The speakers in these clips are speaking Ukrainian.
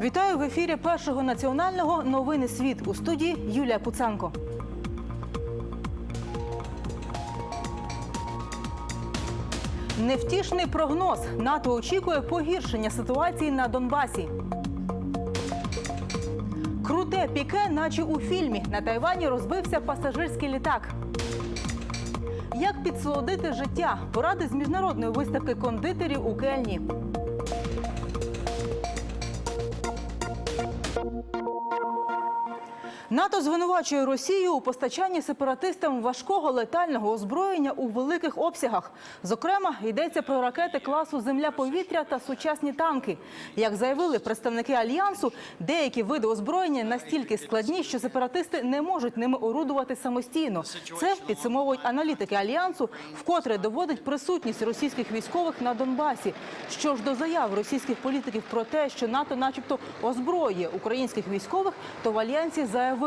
Вітаю в ефірі першого національного новини світ у студії Юлія Пуценко. Невтішний прогноз. НАТО очікує погіршення ситуації на Донбасі. Круте піке, наче у фільмі. На Тайвані розбився пасажирський літак. Як підсолодити життя? Поради з міжнародної виставки кондитерів у Кельні. НАТО звинувачує Росію у постачанні сепаратистам важкого летального озброєння у великих обсягах. Зокрема, йдеться про ракети класу Земля-повітря та сучасні танки. Як заявили представники альянсу, деякі види озброєння настільки складні, що сепаратисти не можуть ними орудувати самостійно. Це підсумовують аналітики альянсу, вкотре доводить присутність російських військових на Донбасі. Що ж до заяв російських політиків про те, що НАТО, начебто, озброює українських військових, то в альянсі заявили,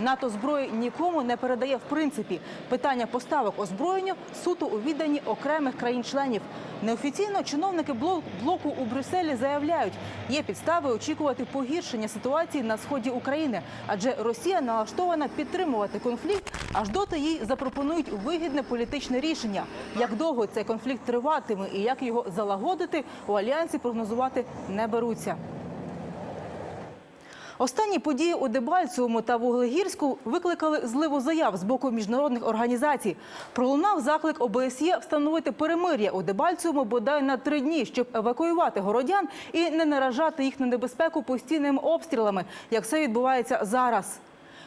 НАТО зброї нікому не передає в принципі. Питання поставок озброєння суто у відданні окремих країн-членів. Неофіційно чиновники блок- блоку у Брюсселі заявляють, є підстави очікувати погіршення ситуації на сході України, адже Росія налаштована підтримувати конфлікт, аж доти їй запропонують вигідне політичне рішення. Як довго цей конфлікт триватиме і як його залагодити, у альянсі прогнозувати не беруться. Останні події у Дебальцевому та Вуглегірську викликали зливу заяв з боку міжнародних організацій. Пролунав заклик ОБСЄ встановити перемир'я у Дебальцевому бодай на три дні, щоб евакуювати городян і не наражати їх на небезпеку постійними обстрілами, як це відбувається зараз.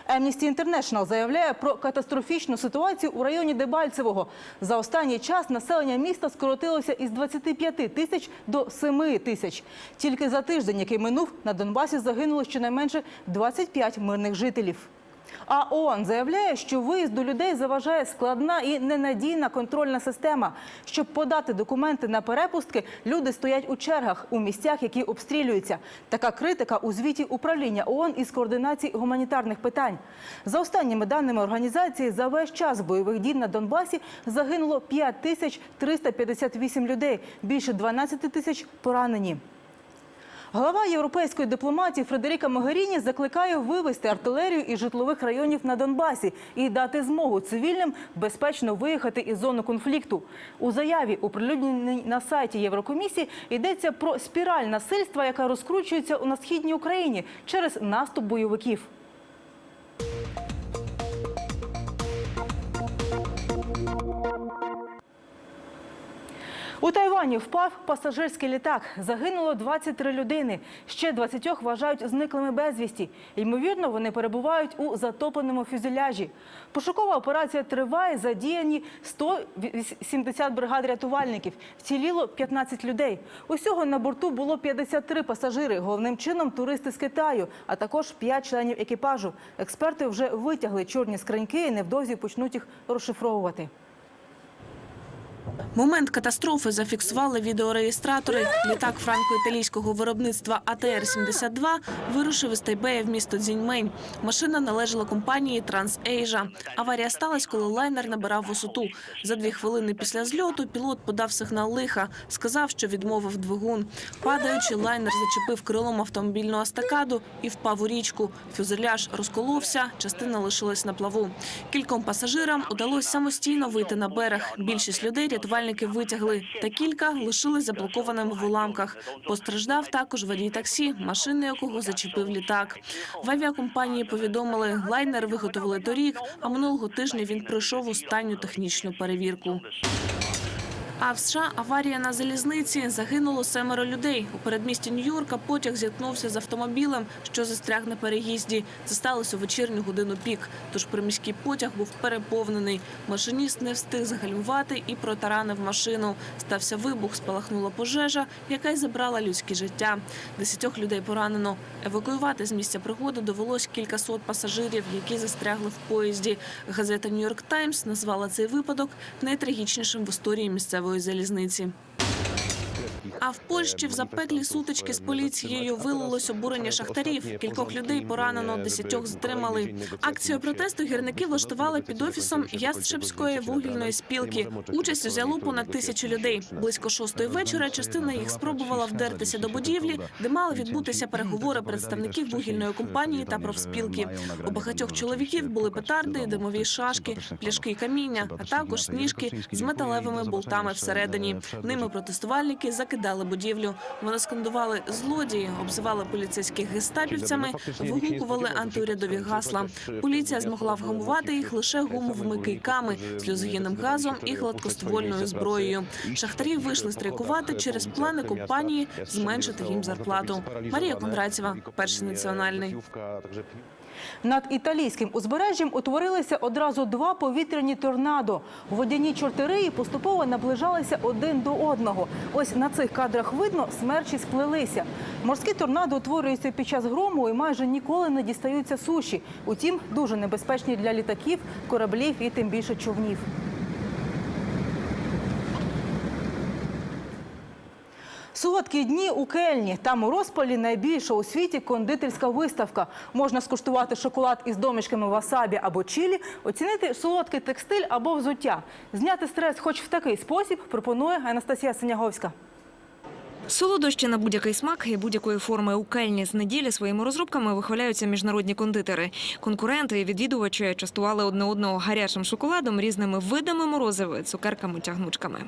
Amnesty International заявляє про катастрофічну ситуацію у районі Дебальцевого. За останній час населення міста скоротилося із 25 тисяч до 7 тисяч. Тільки за тиждень, який минув, на Донбасі загинуло щонайменше 25 мирних жителів. А ООН заявляє, що виїзду людей заважає складна і ненадійна контрольна система. Щоб подати документи на перепустки, люди стоять у чергах у місцях, які обстрілюються. Така критика у звіті управління ООН із координації гуманітарних питань. За останніми даними організації, за весь час бойових дій на Донбасі загинуло 5 тисяч людей, більше 12 тисяч поранені. Глава європейської дипломатії Фредеріка Могеріні закликає вивести артилерію із житлових районів на Донбасі і дати змогу цивільним безпечно виїхати із зони конфлікту. У заяві, оприлюдненій на сайті Єврокомісії, йдеться про спіраль насильства, яка розкручується на східній Україні через наступ бойовиків. У Тайвані впав пасажирський літак. Загинуло 23 людини. Ще 20 вважають зниклими безвісті. Ймовірно, вони перебувають у затопленому фюзеляжі. Пошукова операція триває. Задіяні 170 бригад рятувальників. Вціліло 15 людей. Усього на борту було 53 пасажири. Головним чином туристи з Китаю, а також 5 членів екіпажу. Експерти вже витягли чорні скриньки і невдовзі почнуть їх розшифровувати. Момент катастрофи зафіксували відеореєстратори. Літак франко-італійського виробництва АТР-72 вирушив із Тайбея в місто Цзіньмень. Машина належала компанії «Трансейжа». Аварія сталася, коли лайнер набирав висоту. За дві хвилини після зльоту пілот подав сигнал лиха. Сказав, що відмовив двигун. Падаючи, лайнер зачепив крилом автомобільного стакаду і впав у річку. Фюзеляж розколовся, частина лишилась на плаву. Кільком пасажирам удалось самостійно вийти на берег. Більшість людей рятувальники витягли, та кілька лишились заблокованими в уламках. Постраждав також водій таксі, машини якого зачепив літак. В авіакомпанії повідомили, лайнер виготовили торік, а минулого тижня він пройшов останню технічну перевірку. А в США аварія на залізниці загинуло семеро людей. У передмісті Нью-Йорка потяг зіткнувся з автомобілем, що застряг на переїзді. Це сталося у вечірню годину пік. Тож приміський потяг був переповнений. Машиніст не встиг загальмувати і протаранив машину. Стався вибух, спалахнула пожежа, яка й забрала людське життя. Десятьох людей поранено. Евакуювати з місця пригоди довелось кількасот пасажирів, які застрягли в поїзді. Газета Нью-Йорк Таймс назвала цей випадок найтрагічнішим в історії місцевої залізниці. А в Польщі в запеклі сутички з поліцією вилилось обурення шахтарів. Кількох людей поранено, десятьох затримали. Акцію протесту гірники влаштували під офісом Ястребської вугільної спілки. Участь взяло понад тисячу людей. Близько шостої вечора частина їх спробувала вдертися до будівлі, де мали відбутися переговори представників вугільної компанії та профспілки. У багатьох чоловіків були петарди, димові шашки, пляшки і каміння, а також сніжки з металевими болтами всередині. Ними протестувальники закидали будівлю. Вони скандували злодії, обзивали поліцейських гестапівцями, вигукували антиурядові гасла. Поліція змогла вгамувати їх лише гумовими кийками, сльозогінним газом і гладкоствольною зброєю. Шахтарі вийшли страйкувати через плани компанії зменшити їм зарплату. Марія Кондратєва, перший національний. Над італійським узбережжям утворилися одразу два повітряні торнадо. Водяні чортериї поступово наближалися один до одного. Ось на цих кадрах видно, смерчі сплелися. Морські торнадо утворюються під час грому і майже ніколи не дістаються суші. Утім, дуже небезпечні для літаків, кораблів і тим більше човнів. Солодкі дні у Кельні. Там у розпалі найбільша у світі кондитерська виставка. Можна скуштувати шоколад із домішками васабі або чилі, оцінити солодкий текстиль або взуття. Зняти стрес хоч в такий спосіб пропонує Анастасія Синяговська. Солодощі на будь-який смак і будь-якої форми у кельні з неділі своїми розробками вихваляються міжнародні кондитери. Конкуренти і відвідувачі частували одне одного гарячим шоколадом, різними видами морозиви, цукерками, тягнучками.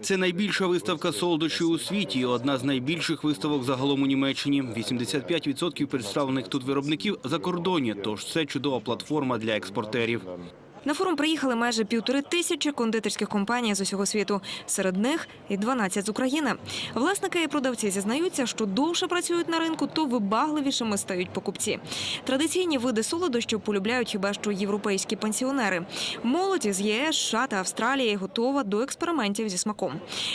Це найбільша виставка солодощів у світі, і одна з найбільших виставок загалом у Німеччині. 85% представлених тут виробників за кордоні, тож це чудова платформа для експортерів. На форум приїхали майже півтори тисячі кондитерських компаній з усього світу. Серед них і 12 з України. Власники і продавці зізнаються, що довше працюють на ринку, то вибагливішими стають покупці. Традиційні види солодощів полюбляють хіба що європейські пенсіонери. Молодь з ЄС, США та Австралії готова до експериментів зі смаком.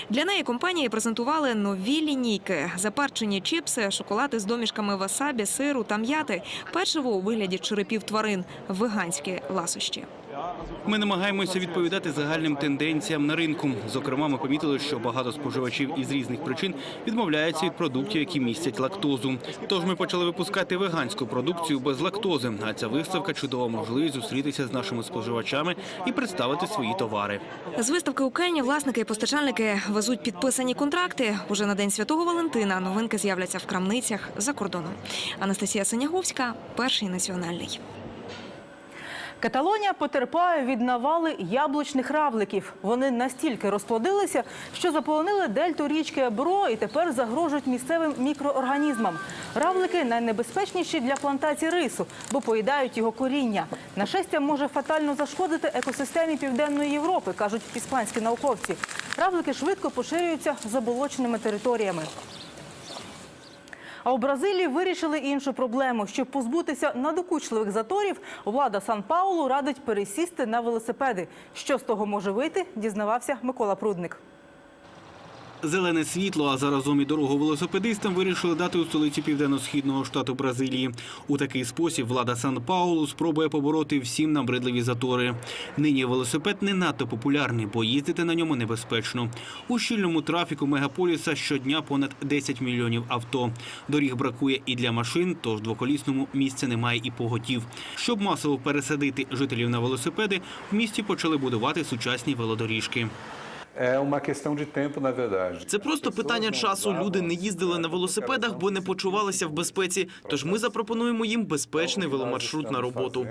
Для неї компанії презентували нові лінійки: запарчені чіпси, шоколади з домішками васабі, сиру та м'яти, печиво у вигляді черепів тварин, веганські ласощі. Ми намагаємося відповідати загальним тенденціям на ринку. Зокрема, ми помітили, що багато споживачів із різних причин відмовляються від продуктів, які містять лактозу. Тож ми почали випускати веганську продукцію без лактози. А ця виставка чудова можливість зустрітися з нашими споживачами і представити свої товари. З виставки у Кельні власники і постачальники везуть підписані контракти. Уже на день святого Валентина новинки з'являться в крамницях за кордоном. Анастасія Синяговська, перший національний. Каталонія потерпає від навали яблучних равликів. Вони настільки розплодилися, що заполонили дельту річки Ебро і тепер загрожують місцевим мікроорганізмам. Равлики найнебезпечніші для плантацій рису, бо поїдають його коріння. Нашестя може фатально зашкодити екосистемі Південної Європи, кажуть іспанські науковці. Равлики швидко поширюються заболоченими територіями. А у Бразилії вирішили іншу проблему. Щоб позбутися надокучливих заторів, влада Сан-Паулу радить пересісти на велосипеди. Що з того може вийти, дізнавався Микола Прудник. Зелене світло, а заразом і дорогу велосипедистам вирішили дати у столиці південно-східного штату Бразилії. У такий спосіб влада Сан-Паулу спробує побороти всім набридливі затори. Нині велосипед не надто популярний, бо їздити на ньому небезпечно. У щільному трафіку мегаполіса щодня понад 10 мільйонів авто. Доріг бракує і для машин, тож двоколісному місця немає і поготів. Щоб масово пересадити жителів на велосипеди, в місті почали будувати сучасні велодоріжки. Verdade. Це просто питання часу. Люди не їздили на велосипедах, бо не почувалися в безпеці. Тож ми запропонуємо їм безпечний веломаршрут на роботу.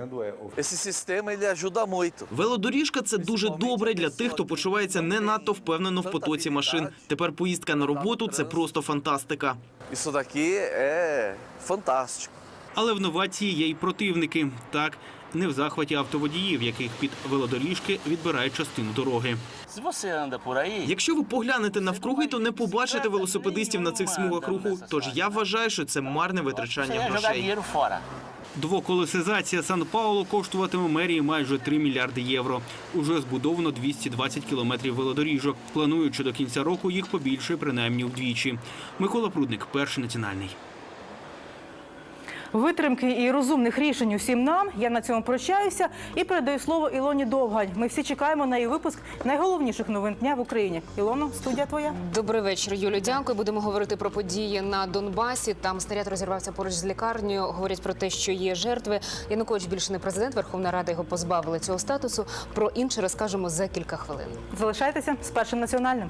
Велодоріжка це дуже добре для тих, хто почувається не надто впевнено в потоці машин. Тепер поїздка на роботу це просто фантастика. Isso daqui é. Але в новації є й противники. Так, не в захваті автоводіїв, яких під велодоріжки відбирають частину дороги. Якщо ви поглянете навкруги, то не побачите велосипедистів на цих смугах руху. Тож я вважаю, що це марне витрачання грошей. Двоколесизація Сан-Паулу коштуватиме мерії майже 3 мільярди євро. Уже збудовано 220 кілометрів велодоріжок. Планують, що до кінця року їх побільшає принаймні вдвічі. Микола Прудник, перший національний. Витримки і розумних рішень усім нам. Я на цьому прощаюся і передаю слово Ілоні Довгань. Ми всі чекаємо на її випуск найголовніших новин дня в Україні. Ілоно, студія твоя. Добрий вечір, Юлю. Дякую. Будемо говорити про події на Донбасі. Там снаряд розірвався поруч з лікарнею. Говорять про те, що є жертви. Янукович більше не президент. Верховна Рада його позбавила цього статусу. Про інше розкажемо за кілька хвилин. Залишайтеся з першим національним.